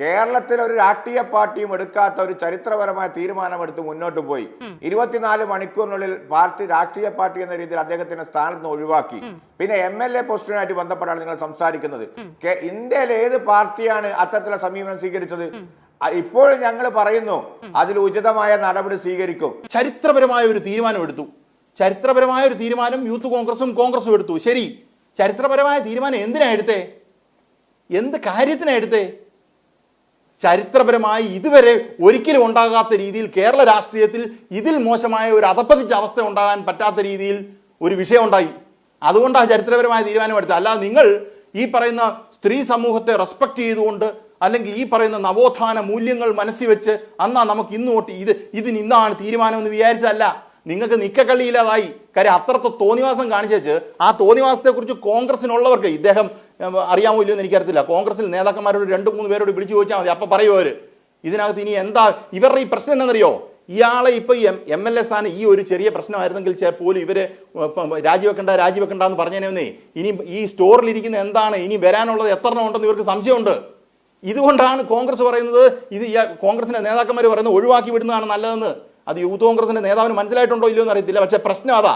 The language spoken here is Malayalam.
കേരളത്തിൽ ഒരു രാഷ്ട്രീയ പാർട്ടിയും എടുക്കാത്ത ഒരു ചരിത്രപരമായ തീരുമാനമെടുത്ത് മുന്നോട്ട് പോയി. ഇരുപത്തിനാല് മണിക്കൂറിനുള്ളിൽ പാർട്ടി രാഷ്ട്രീയ പാർട്ടി എന്ന രീതിയിൽ അദ്ദേഹത്തിന്റെ സ്ഥാനത്ത് നിന്ന് ഒഴിവാക്കി. പിന്നെ എം എൽ എ പോസ്റ്റിനായിട്ട് ബന്ധപ്പെട്ടാണ് നിങ്ങൾ സംസാരിക്കുന്നത്. കേ- ഇന്ത്യയിലെ ഏത് പാർട്ടിയാണ് അത്തരത്തിലുള്ള സമീപനം സ്വീകരിച്ചത്? ഇപ്പോഴും ഞങ്ങൾ പറയുന്നു അതിൽ ഉചിതമായ നടപടി സ്വീകരിക്കും. ചരിത്രപരമായ ഒരു തീരുമാനം എടുത്തു. ചരിത്രപരമായ ഒരു തീരുമാനം യൂത്ത് കോൺഗ്രസും കോൺഗ്രസും എടുത്തു. ശരി ചരിത്രപരമായ തീരുമാനം എന്തിനാ എടുത്തേ? എന്ത് കാര്യത്തിനാ എടുത്തേ? ചരിത്രപരമായി ഇതുവരെ ഒരിക്കലും ഉണ്ടാകാത്ത രീതിയിൽ കേരള രാഷ്ട്രീയത്തിൽ ഇതിൽ മോശമായ ഒരു അധപ്പതിച്ച അവസ്ഥ ഉണ്ടാകാൻ പറ്റാത്ത രീതിയിൽ ഒരു വിഷയം ഉണ്ടായി. അതുകൊണ്ടാണ് ചരിത്രപരമായ തീരുമാനമെടുത്തത്. അല്ലാതെ നിങ്ങൾ ഈ പറയുന്ന സ്ത്രീ സമൂഹത്തെ റെസ്പെക്ട് ചെയ്തുകൊണ്ട് അല്ലെങ്കിൽ ഈ പറയുന്ന നവോത്ഥാന മൂല്യങ്ങൾ മനസ്സിൽ വെച്ച് അന്നാ നമുക്ക് ഇന്ന് തൊട്ട് ഇത് ഇതിന് ഇന്നാണ് തീരുമാനം എന്ന് വിചാരിച്ചതല്ല. നിങ്ങൾക്ക് നിക്കക്കള്ളിയില്ലാതായി കാര്യം അത്രത്തെ തോന്നിവാസം കാണിച്ചേച്ച് ആ തോന്നിവാസത്തെക്കുറിച്ച് കോൺഗ്രസിനുള്ളവർക്ക് ഇദ്ദേഹം അറിയാമോ ഇല്ലയോ എന്ന് എനിക്കറിയത്തില്ല. കോൺഗ്രസിൽ നേതാക്കന്മാരോട് രണ്ട് മൂന്ന് പേരോട് വിളിച്ചു ചോദിച്ചാൽ മതി. അപ്പം പറയുമോ അവർ ഇതിനകത്ത് ഇനി എന്താ ഇവരുടെ ഈ പ്രശ്നം എന്നറിയോ ഇയാളെ ഇപ്പൊ എം എം എൽ എ സ്ഥാനം ഈ ഒരു ചെറിയ പ്രശ്നമായിരുന്നെങ്കിൽ പോലും ഇവർ രാജിവെക്കണ്ട രാജിവെക്കണ്ട എന്ന് പറഞ്ഞേനെ ഇനി ഈ സ്റ്റോറിൽ ഇരിക്കുന്ന എന്താണ്? ഇനി വരാനുള്ളത് എത്ര ഉണ്ടെന്ന് ഇവർക്ക് സംശയമുണ്ട്. ഇതുകൊണ്ടാണ് കോൺഗ്രസ് പറയുന്നത് ഇത് കോൺഗ്രസിന്റെ നേതാക്കന്മാർ പറയുന്നത് ഒഴിവാക്കി വിടുന്നതാണ് നല്ലതെന്ന്. അത് യൂത്ത് കോൺഗ്രസിന്റെ നേതാവിന് മനസ്സിലായിട്ടുണ്ടോ ഇല്ലയോ എന്ന് അറിയത്തില്ല. പക്ഷേ പ്രശ്നം അതാ.